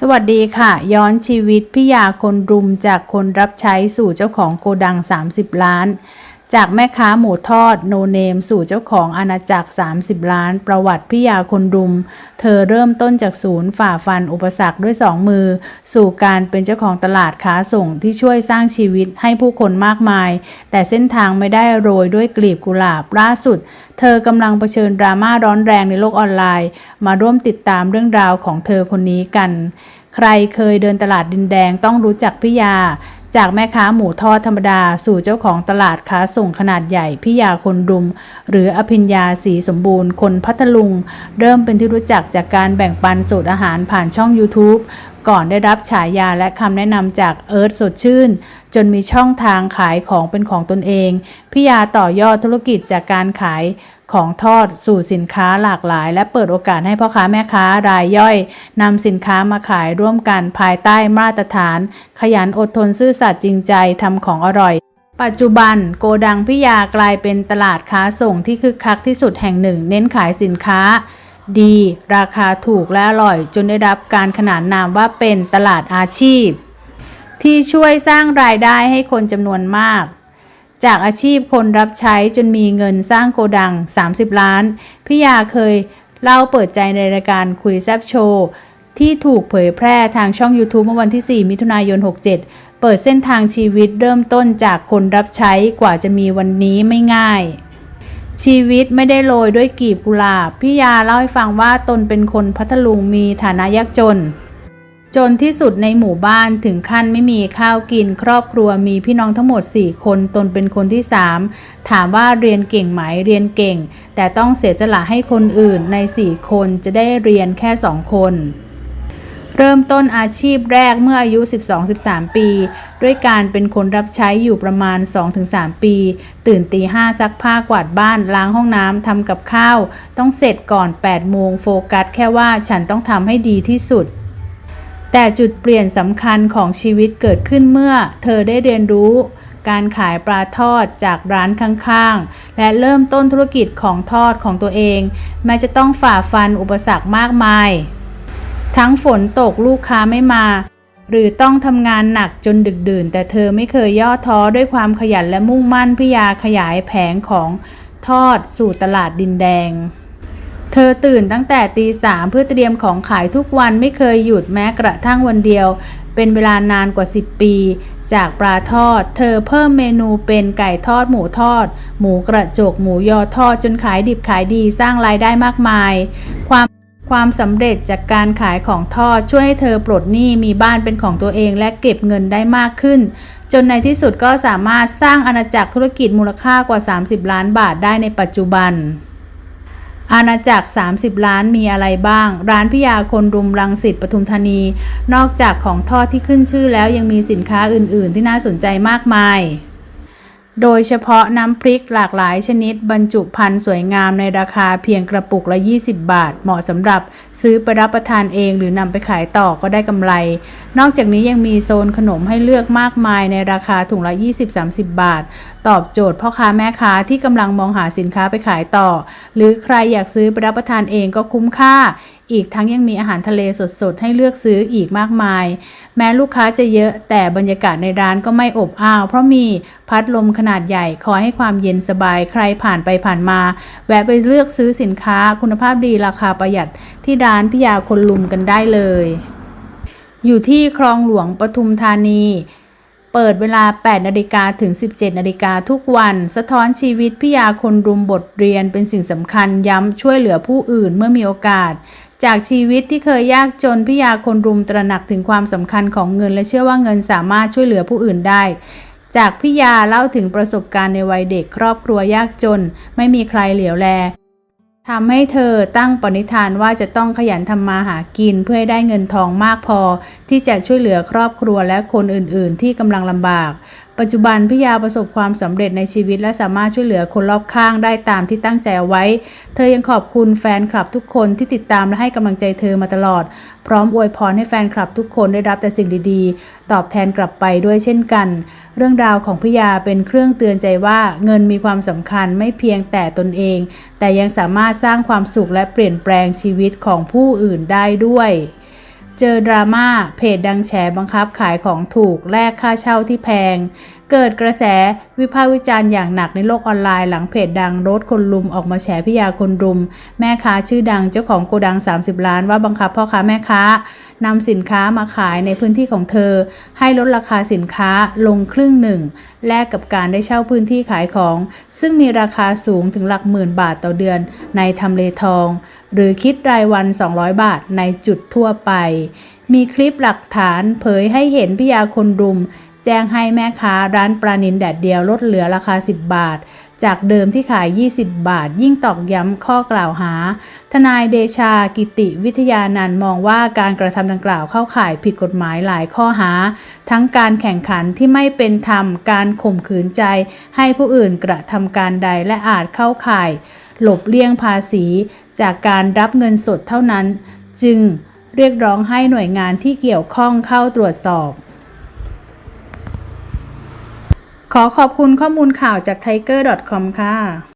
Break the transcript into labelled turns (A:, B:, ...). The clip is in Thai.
A: สวัสดีค่ะ ย้อนชีวิตพี่ยาคนรุมจากคนรับใช้สู่เจ้าของโกดัง 30 ล้าน จากแม่ค้าหมูทอดโนเนม สู่เจ้าของอาณาจักร 30 ล้าน ประวัติพี่ยาคนรุม เธอเริ่มต้นจากศูนย์ฝ่าฟันอุปสรรคด้วยสองมือ สู่การเป็นเจ้าของตลาดค้าส่งที่ช่วยสร้างชีวิตให้ผู้คนมากมาย แต่เส้นทางไม่ได้โรยด้วยกลีบกุหลาบล่าสุด เธอกำลังเผชิญดราม่าร้อนแรงในโลกออนไลน์ มาร่วมติดตามเรื่องราวของเธอคนนี้กัน ใครเคยเดินตลาดดินแดงต้องรู้จักพี่ยา จากแม่ค้าหมูทอดธรรมดาสู่เจ้าของตลาดค้าส่งขนาดใหญ่พี่ยาคนรุม หรืออภิญญาสีสมบูรณ์คนพัทลุง เริ่มเป็นที่รู้จักจากการแบ่งปันสูตรอาหารผ่านช่อง YouTube ก่อนได้รับฉายาและคำแนะนำจากเอิร์ธสดชื่น จนมีช่องทางขายของเป็นของตนเองพี่ยาต่อยอดธุรกิจจากการขายของทอดสู่สินค้าหลากหลาย และเปิดโอกาสให้พ่อค้าแม่ค้ารายย่อยนำสินค้ามาขายร่วมกันภายใต้มาตรฐาน ขยันอดทนซื่อสัตย์จริงใจทำของอร่อย ปัจจุบันโกดังพิยากลายเป็นตลาดค้าส่งที่คึกคักที่สุดแห่งหนึ่ง เน้นขายสินค้า ดี ราคาถูกและอร่อย จนได้รับการขนานนามว่าเป็นตลาดอาชีพ ที่ช่วยสร้างรายได้ให้คนจำนวนมาก จากอาชีพคนรับใช้จนมีเงินสร้างโกดัง 30 ล้านพี่ยาเคยเล่าเปิดใจในรายการคุยแซบโชว์ ที่ถูกเผยแพร่ทางช่อง YouTube เมื่อวันที่ 4 มิถุนายน 67 เปิดเส้นทางชีวิตเริ่มต้นจากคนรับใช้กว่าจะมีวันนี้ไม่ง่าย ชีวิตไม่ได้โรยด้วยกีบกุหลาบพี่ยาเล่าให้ฟังว่าตนเป็นคนพัทลุงมีฐานะยากจน จนที่สุดในหมู่บ้านถึงขั้นไม่มีข้าวกินครอบครัวมีพี่น้องทั้งหมด 4 คน ตนเป็นคนที่ 3 ถามว่าเรียนเก่งไหมเรียนเก่ง แต่ต้องเสียสละให้คนอื่นใน 4 คนจะได้เรียนแค่ 2 คน เริ่มต้นอาชีพแรกเมื่ออายุ 12-13 ปี ด้วยการเป็นคนรับใช้อยู่ประมาณ 2-3 ปี ตื่นตีห้าซักผ้ากวาดบ้านล้างห้องน้ำทำกับข้าว ต้องเสร็จก่อน 8 โมงโฟกัสแค่ว่าฉันต้องทำให้ดีที่สุด แต่จุดเปลี่ยนสำคัญของชีวิตเกิดขึ้นเมื่อ เธอได้เรียนรู้ การขายปลาทอดจากร้านข้างๆ และเริ่มต้นธุรกิจของทอดของตัวเอง แม้จะต้องฝ่าฟันอุปสรรคมากมาย ทั้งฝนตกลูกค้าไม่มา หรือต้องทำงานหนักจนดึกดื่น แต่เธอไม่เคยย่อท้อด้วยความขยันและมุ่งมั่นพิยาขยายแผงของทอดสู่ตลาดดินแดง เธอตื่นตั้งแต่ตีสามเพื่อเตรียมของขายทุกวันไม่เคยหยุดแม้กระทั่งวันเดียว เป็นเวลานานกว่า 10 ปี จากปลาทอด เธอเพิ่มเมนูเป็นไก่ทอดหมูทอด หมูกระจกหมูยอทอดจนขายดิบขายดีสร้างรายได้มากมาย ความ ความสำเร็จจากการขายของทอดช่วยให้เธอปลดหนี้มีบ้านเป็นของตัวเองและเก็บเงินได้มากขึ้น จนในที่สุดก็สามารถสร้างอาณาจักรธุรกิจมูลค่ากว่า 30 ล้านบาทได้ในปัจจุบัน อาณาจักร 30 ล้านมีอะไรบ้าง ร้านพิยาคนรุมรังสิตปทุมธานี นอกจากของทอดที่ขึ้นชื่อแล้วยังมีสินค้าอื่น ๆ ที่น่าสนใจมากมาย โดยเฉพาะน้ำพริกหลากหลายชนิดบรรจุภัณฑ์สวยงามในราคาเพียงกระปุกละ 20 บาท เหมาะสำหรับซื้อไปรับประทานเองหรือนำไปขายต่อก็ได้กำไร นอกจากนี้ยังมีโซนขนมให้เลือกมากมายในราคาถุงละ 20-30 บาท ตอบโจทย์พ่อค้าแม่ค้าที่กำลังมองหาสินค้าไปขายต่อ หรือใครอยากซื้อไปรับประทานเองก็คุ้มค่า อีกทั้งยังมีอาหารทะเลสดๆ ให้เลือกซื้ออีกมากมาย แม้ลูกค้าจะเยอะแต่บรรยากาศในร้านก็ไม่อบอ้าวเพราะมีพัดลมขนาดใหญ่คอยให้ความเย็นสบายใครผ่านไปผ่านมา แวะไปเลือกซื้อสินค้าคุณภาพดีราคาประหยัดที่ร้านพิยาคนลุมกันได้เลย อยู่ที่คลองหลวงปทุมธานีเปิดเวลา 8 นาฬิกาถึง 17 นาฬิกาทุกวัน สะท้อนชีวิตพิยาคนรุมบทเรียนเป็นสิ่งสำคัญย้ำช่วยเหลือผู้อื่นเมื่อมีโอกาส จากชีวิตที่เคยยากจนพิยาคนรุมตระหนักถึงความสำคัญของเงิน และเชื่อว่าเงินสามารถช่วยเหลือผู้อื่นได้ จากพิยาเล่าถึงประสบการณ์ในวัยเด็กครอบครัวยากจน ไม่มีใครเหลียวแลทำให้เธอตั้งปณิธานว่าจะต้องขยันทำมาหากินเพื่อให้ได้เงินทองมากพอ ที่จะช่วยเหลือครอบครัวและคนอื่นๆ ที่กำลังลำบาก ปัจจุบันพิยาประสบความสำเร็จในชีวิตและสามารถช่วยเหลือคนรอบข้างได้ตามที่ตั้งใจเอาไว้ เธอยังขอบคุณแฟนคลับทุกคนที่ติดตามและให้กำลังใจเธอมาตลอด พร้อมอวยพรให้แฟนคลับทุกคนได้รับแต่สิ่งดีๆ ตอบแทนกลับไปด้วยเช่นกัน เรื่องราวของพิยาเป็นเครื่องเตือนใจว่าเงินมีความสำคัญไม่เพียงแต่ตนเอง แต่ยังสามารถสร้างความสุขและเปลี่ยนแปลงชีวิตของผู้อื่นได้ด้วย เจอดราม่าเพจดังแฉบังคับขายของถูกแลกค่าเช่าที่แพงเกิดกระแสวิพากษ์วิจารณ์อย่างหนักในโลกออนไลน์หลังเพจดังรถคนรุมออกมาแฉพิยาคนรุม แม่ค้าชื่อดังเจ้าของโกดัง 30 ล้านว่าบังคับพ่อค้าแม่ค้านำสินค้ามาขายในพื้นที่ของเธอ ให้ลดราคาสินค้าลงครึ่งหนึ่ง แลกกับการได้เช่าพื้นที่ขายของ ซึ่งมีราคาสูงถึงหลักหมื่นบาทต่อเดือนในทำเลทอง หรือคิดรายวัน 200 บาทในจุดทั่วไป มีคลิปหลักฐานเผยให้เห็นพิยาคนรุม แจ้งให้แม่ค้าร้านปลานินแดดเดียวลดเหลือราคา 10 บาท จากเดิมที่ขาย 20 บาท ยิ่งตอกย้ำข้อกล่าวหา ทนายเดชากิติวิทยานันมองว่าการกระทำดังกล่าวเข้าข่ายผิดกฎหมายหลายข้อหา ทั้งการแข่งขันที่ไม่เป็นธรรม การข่มขืนใจ ให้ผู้อื่นกระทำการใดและอาจเข้าข่าย หลบเลี่ยงภาษี จากการรับเงินสดเท่านั้น จึงเรียกร้องให้หน่วยงานที่เกี่ยวข้องเข้าตรวจสอบ ขอขอบคุณข้อมูลข่าวจาก tiger.com ค่ะ